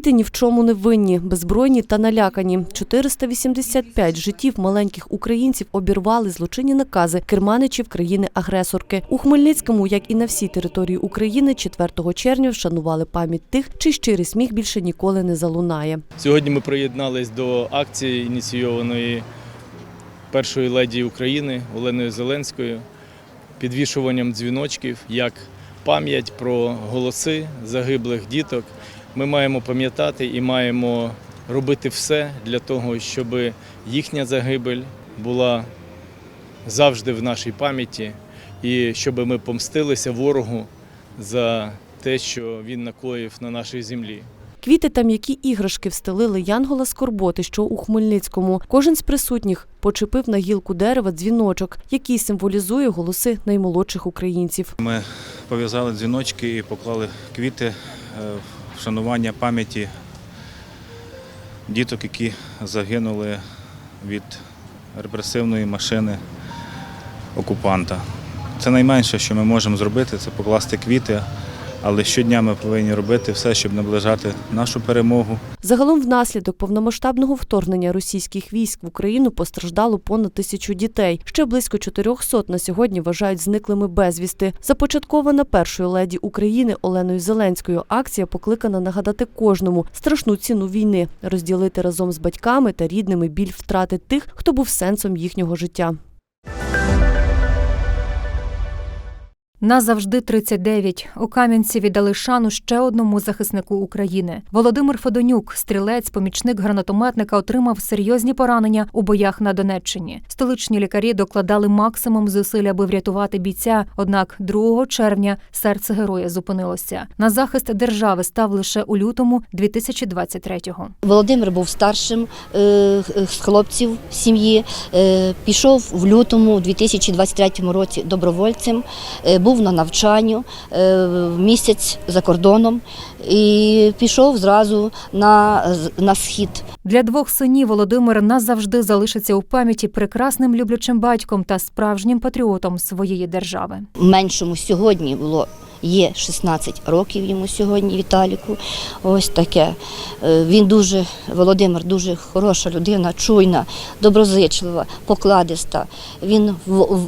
Діти ні в чому не винні, беззбройні та налякані. 485 життів маленьких українців обірвали злочинні накази керманичів країни-агресорки. У Хмельницькому, як і на всій території України, 4 червня вшанували пам'ять тих, чий щирий сміх більше ніколи не залунає. Сьогодні ми приєднались до акції, ініційованої першою леді України Оленою Зеленською, підвішуванням дзвіночків як пам'ять про голоси загиблих діток. Ми маємо пам'ятати і маємо робити все для того, щоб їхня загибель була завжди в нашій пам'яті, і щоб ми помстилися ворогу за те, що він накоїв на нашій землі. Квіти та м'які іграшки встелили Янгола Скорботи, що у Хмельницькому. Кожен з присутніх почепив на гілку дерева дзвіночок, який символізує голоси наймолодших українців. Ми пов'язали дзвіночки і поклали квіти е, вшанування пам'яті діток, які загинули від репресивної машини окупанта. Це найменше, що ми можемо зробити, це покласти квіти, але щодня ми повинні робити все, щоб наближати нашу перемогу. Загалом внаслідок повномасштабного вторгнення російських військ в Україну постраждало понад тисячу дітей. Ще близько 400 на сьогодні вважають зниклими безвісти. Започаткована першою леді України Оленою Зеленською акція покликана нагадати кожному страшну ціну війни, розділити разом з батьками та рідними біль втрати тих, хто був сенсом їхнього життя. Назавжди 39. У Кам'янці віддали шану ще одному захиснику України. Володимир Федонюк, стрілець, помічник гранатометника, отримав серйозні поранення у боях на Донеччині. Столичні лікарі докладали максимум зусиль, аби врятувати бійця. Однак 2 червня серце героя зупинилося. На захист держави став лише у лютому 2023-го. Володимир був старшим е, з хлопців сім'ї. Е, Пішов в лютому 2023 році добровольцем. е, Був на навчанню е, місяць за кордоном і пішов зразу на, на схід. Для двох синів Володимир назавжди залишиться у пам'яті прекрасним люблячим батьком та справжнім патріотом своєї держави. Меншому сьогодні було. Є 16 років йому сьогодні, Віталіку. Ось таке. Е, Він дуже, Володимир, дуже хороша людина, чуйна, доброзичлива, покладиста. Він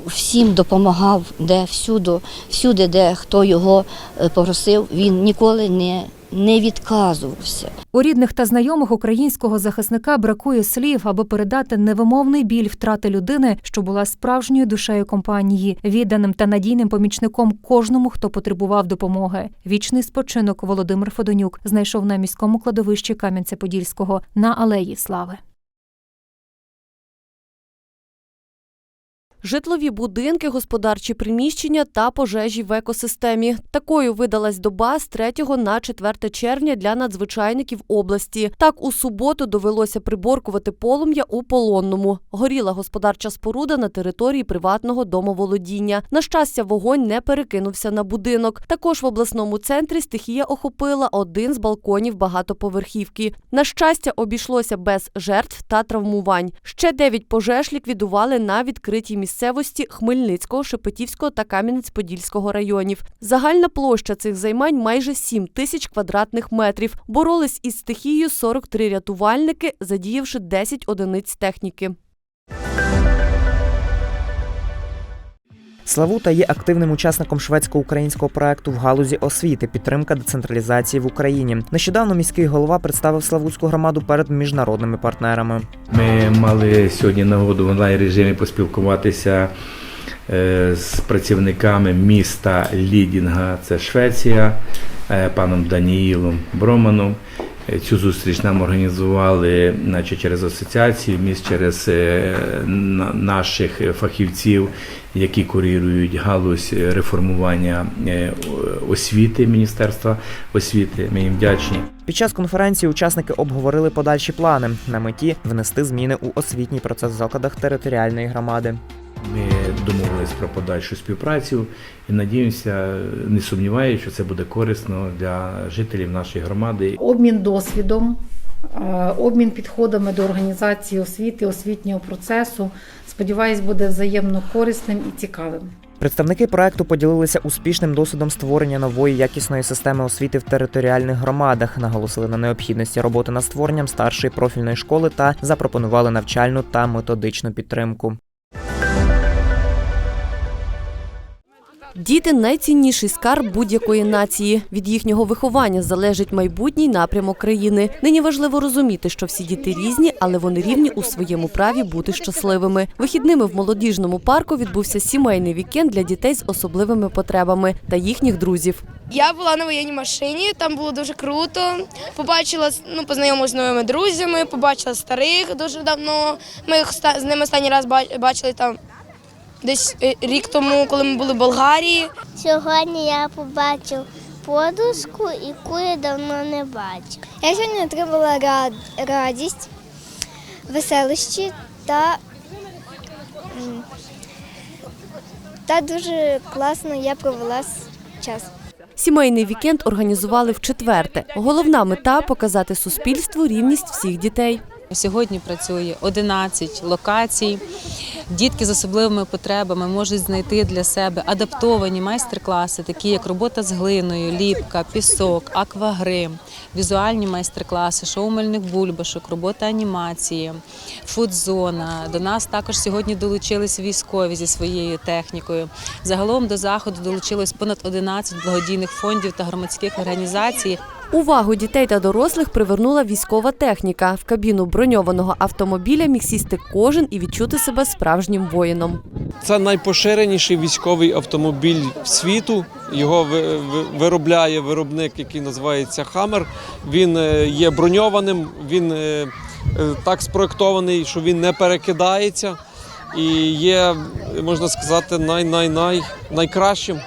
всім допомагав, де всюди, всюди, де хто його е, попросив, він ніколи не, не відказувався. У рідних та знайомих українського захисника бракує слів, аби передати невимовний біль втрати людини, що була справжньою душею компанії, відданим та надійним помічником кожному, хто потребував допомоги. Вічний спочинок Володимир Фодонюк знайшов на міському кладовищі Кам'янця-Подільського на алеї Слави. Житлові будинки, господарчі приміщення та пожежі в екосистемі. Такою видалась доба з 3 на 4 червня для надзвичайників області. Так у суботу довелося приборкувати полум'я у полонному. Горіла господарча споруда на території приватного домоволодіння. На щастя, вогонь не перекинувся на будинок. Також в обласному центрі стихія охопила один з балконів багатоповерхівки. На щастя, обійшлося без жертв та травмувань. Ще дев'ять пожеж ліквідували на відкритій місцевості Хмельницького, Шепетівського та Кам'янець-Подільського районів. Загальна площа цих займань майже 7 тисяч квадратних метрів. Боролись із стихією 43 рятувальники, задіявши 10 одиниць техніки. Славута є активним учасником шведсько-українського проекту в галузі освіти, підтримка децентралізації в Україні. Нещодавно міський голова представив Славутську громаду перед міжнародними партнерами. Ми мали сьогодні нагоду в онлайн режимі поспілкуватися е, з працівниками міста Лідінга, це Швеція, е, паном Даніїлом Броманом. Е, Цю зустріч нам організували наче через асоціацію міст, через е, наших фахівців, які курірують галузь реформування е, освіти Міністерства освіти. Ми їм вдячні. Під час конференції учасники обговорили подальші плани на меті внести зміни у освітній процес в закладах територіальної громади. Ми домовились про подальшу співпрацю і надіємося, не сумніваюся, що це буде корисно для жителів нашої громади. обмін досвідом, е, обмін підходами до організації освіти, освітнього процесу. Сподіваюсь, буде взаємно корисним і цікавим. Представники проекту поділилися успішним досвідом створення нової якісної системи освіти в територіальних громадах, наголосили на необхідності роботи над створенням старшої профільної школи та запропонували навчальну та методичну підтримку. Діти найцінніший скарб будь-якої нації. Від їхнього виховання залежить майбутній напрямок країни. Нині важливо розуміти, що всі діти різні, але вони рівні у своєму праві бути щасливими. Вихідними в молодіжному парку відбувся сімейний вікенд для дітей з особливими потребами та їхніх друзів. Я була на воєнній машині, там було дуже круто. Побачила, ну, познайомилася з новими друзями, побачила старих дуже давно. Ми з ними останній раз ба- бачили там десь е, рік тому, коли ми були в Болгарії. Сьогодні я побачив подушку, яку я давно не бачив. Я сьогодні отримала рад- радість, веселощі та, та дуже класно я провела час. Сімейний вікенд організували в четверте. Головна мета показати суспільству рівність всіх дітей. Сьогодні працює 11 локацій. Дітки з особливими потребами можуть знайти для себе адаптовані майстер-класи, такі як робота з глиною, ліпка, пісок, аквагрим, візуальні майстер-класи, шоу мильних бульбашок, робота анімації, фудзона. До нас також сьогодні долучились військові зі своєю технікою. Загалом до заходу долучилось понад 11 благодійних фондів та громадських організацій. Увагу дітей та дорослих привернула військова техніка. В кабіну броньованого автомобіля міг сісти кожен і відчути себе справжнім воїном. Це найпоширеніший військовий автомобіль світу. Його ви- ви- виробляє виробник, який називається Хаммер. Він е, є броньованим, він е, е, так спроектований, що він не перекидається і є, можна сказати, най-най-най найкращим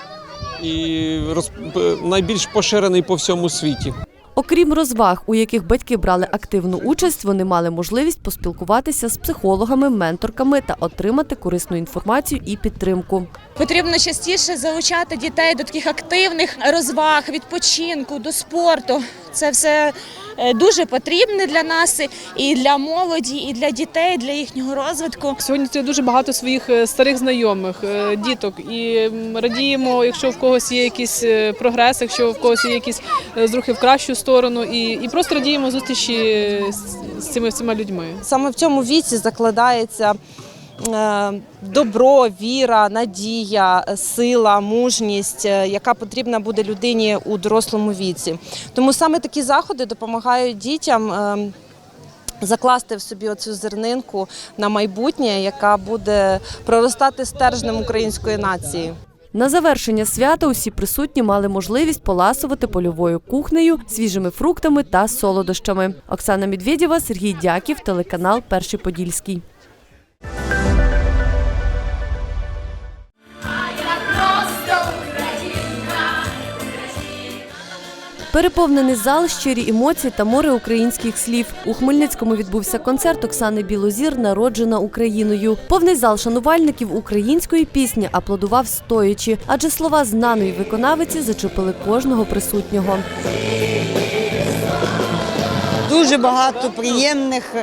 і роз, найбільш поширений по всьому світі. Окрім розваг, у яких батьки брали активну участь, вони мали можливість поспілкуватися з психологами, менторками та отримати корисну інформацію і підтримку. Потрібно частіше залучати дітей до таких активних розваг, відпочинку, до спорту. Це все дуже потрібне для нас і для молоді, і для дітей, для їхнього розвитку. Сьогодні це дуже багато своїх е, старих знайомих, е, діток, і радіємо, якщо в когось є якийсь е, прогрес, якщо в когось є якісь е, зрухи в кращу сторону, і, і просто радіємо зустрічі з, з цими всіма людьми. Саме в цьому віці закладається е, добро, віра, надія, сила, мужність, е, яка потрібна буде людині у дорослому віці. Тому саме такі заходи допомагають дітям. е, Закласти в собі оцю зернинку на майбутнє, яка буде проростати стержнем української нації. На завершення свята усі присутні мали можливість поласувати польовою кухнею, свіжими фруктами та солодощами. Оксана Медведєва, Сергій Дяків, телеканал Перший Подільський. Переповнений зал, щирі емоції та море українських слів. У Хмельницькому відбувся концерт Оксани Білозір Народжена Україною. Повний зал шанувальників української пісні аплодував стоячи, адже слова знаної виконавиці зачепили кожного присутнього. Дуже багато приємних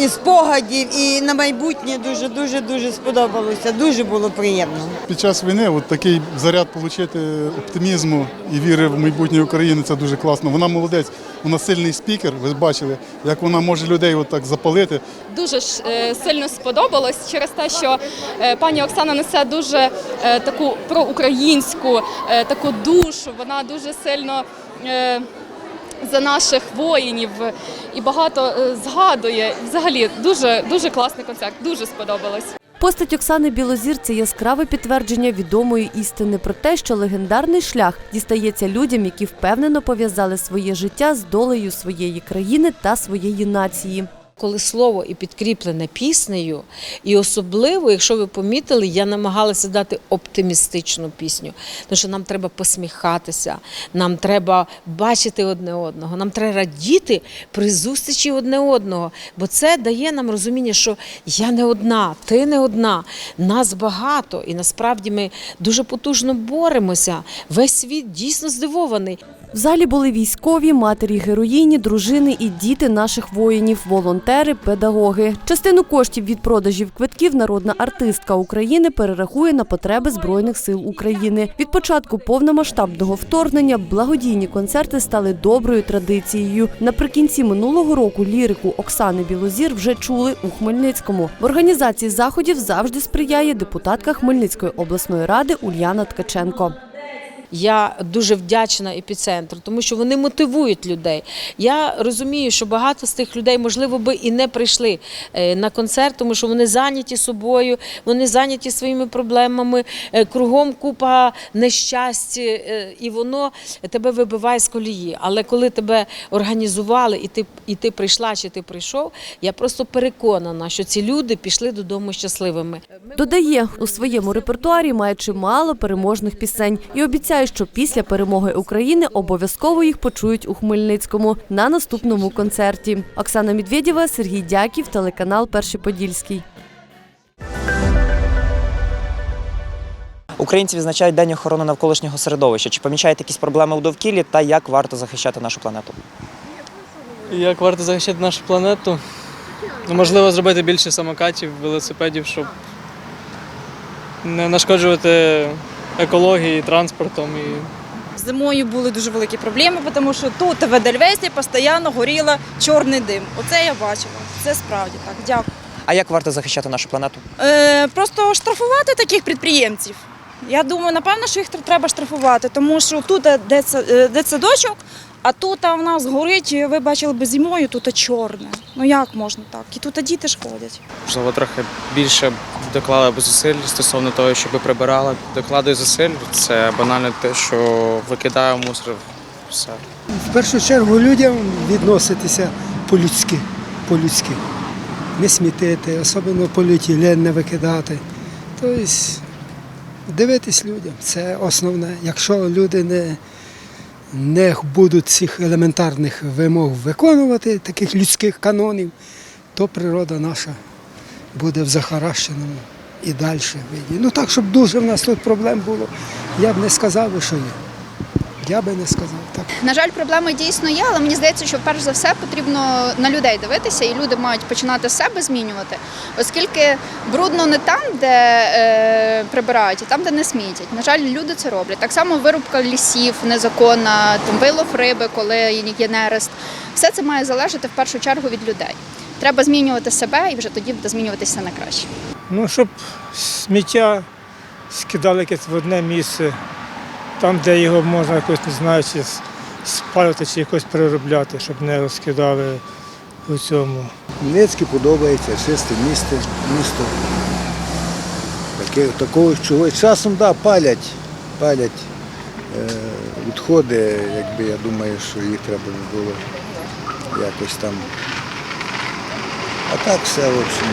і спогадів, і на майбутнє дуже дуже дуже сподобалося. Дуже було приємно. Під час війни от такий заряд отримати оптимізму і віри в майбутнє України це дуже класно. Вона молодець, вона сильний спікер. Ви бачили, як вона може людей от так запалити. Дуже ж е, сильно сподобалось через те, що е, пані Оксана несе дуже е, таку проукраїнську е, таку душу. Вона дуже сильно. Е, За наших воїнів і багато е, згадує. Взагалі дуже дуже класний концерт. Дуже сподобалось. Постать Оксани Білозір це яскраве підтвердження відомої істини про те, що легендарний шлях дістається людям, які впевнено пов'язали своє життя з долею своєї країни та своєї нації. Коли слово і підкріплене піснею, і особливо, якщо ви помітили, я намагалася дати оптимістичну пісню, тому що нам треба посміхатися, нам треба бачити одне одного, нам треба радіти при зустрічі одне одного, бо це дає нам розуміння, що я не одна, ти не одна, нас багато, і насправді ми дуже потужно боремося. Весь світ дійсно здивований. В залі були військові, матері героїні, дружини і діти наших воїнів, волонтери, педагоги. Частину коштів від продажів квитків народна артистка України перерахує на потреби Збройних сил України. Від початку повномасштабного вторгнення благодійні концерти стали доброю традицією. Наприкінці минулого року лірику Оксани Білозір вже чули у Хмельницькому. В організації заходів завжди сприяє депутатка Хмельницької обласної ради Ульяна Ткаченко. Я дуже вдячна епіцентру, тому що вони мотивують людей. Я розумію, що багато з тих людей, можливо, би і не прийшли е, на концерт, тому що вони зайняті собою, вони зайняті своїми проблемами, е, кругом купа нещастя, е, і воно тебе вибиває з колії. Але коли тебе організували, і ти, і ти прийшла чи ти прийшов, я просто переконана, що ці люди пішли додому щасливими. Додає, у своєму репертуарі має чимало переможних пісень і обіцяє, що після перемоги України обов'язково їх почують у Хмельницькому на наступному концерті. Оксана Медведєва, Сергій Дяків, телеканал Перший Подільський. Українці відзначають День охорони навколишнього середовища. Чи помічаєте якісь проблеми у довкіллі та як варто захищати нашу планету? Як варто захищати нашу планету? Ну, можливо, зробити більше самокатів, велосипедів, щоб не нашкоджувати екології, транспортом. І... Зимою були дуже великі проблеми, тому що тут в Едельвейсі постійно горіла чорний дим. Оце я бачила. Це справді так. Дякую. А як варто захищати нашу планету? Е, просто штрафувати таких підприємців. Я думаю, напевно, що їх треба штрафувати, тому що тут е, дитсадочок, а тут у нас горить, ви бачили би зимою, тут чорне. Ну як можна так? І тут діти ж ходять. Можливо, трохи більше доклали б зусиль стосовно того, щоб прибирали. Докладую зусиль. Це банально те, що викидаю мусор. Все. В першу чергу людям відноситися по-людськи, по-людськи. Не смітити, особливо поліетилен не викидати. Тобто дивитись людям це основне. Якщо люди не, не будуть цих елементарних вимог виконувати, таких людських канонів, то природа наша буде в захаращеному і далі виді. Ну так, щоб дуже в нас тут проблем було, я б не сказав, що є. Я би не сказав так. На жаль, проблеми дійсно є, але мені здається, що перш за все потрібно на людей дивитися, і люди мають починати себе змінювати, оскільки брудно не там, де е, прибирають, а там, де не смітять. На жаль, люди це роблять. Так само вирубка лісів незаконна, там вилов риби, коли є нерест. Все це має залежати в першу чергу від людей. Треба змінювати себе, і вже тоді буде змінюватися на краще. Ну, щоб сміття скидали якесь в одне місце, там, де його можна якось, не знаю, чи спалювати, чи якось переробляти, щоб не розкидали у цьому. Хмельницький подобається, чисте місто, місто. Таке, такого чогось. Часом да, палять, палять е, відходи, якби я думаю, що їх треба було якось там. А так все, в общем.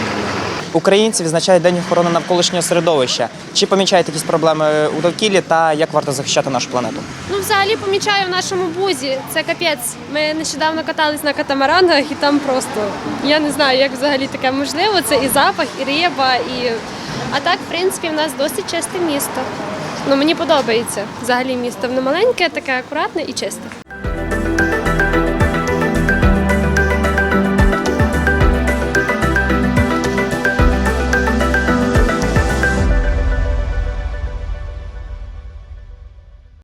Українці відзначають День охорони навколишнього середовища. Чи помічаєте якісь проблеми у довкіллі та як варто захищати нашу планету? Ну, взагалі помічаю в нашому бузі. Це капець. Ми нещодавно катались на катамаранах і там просто я не знаю, як взагалі таке можливо. Це і запах, і риба, і а так, в принципі, в нас досить чисте місто. Ну мені подобається взагалі місто. Воно маленьке, таке акуратне і чисте.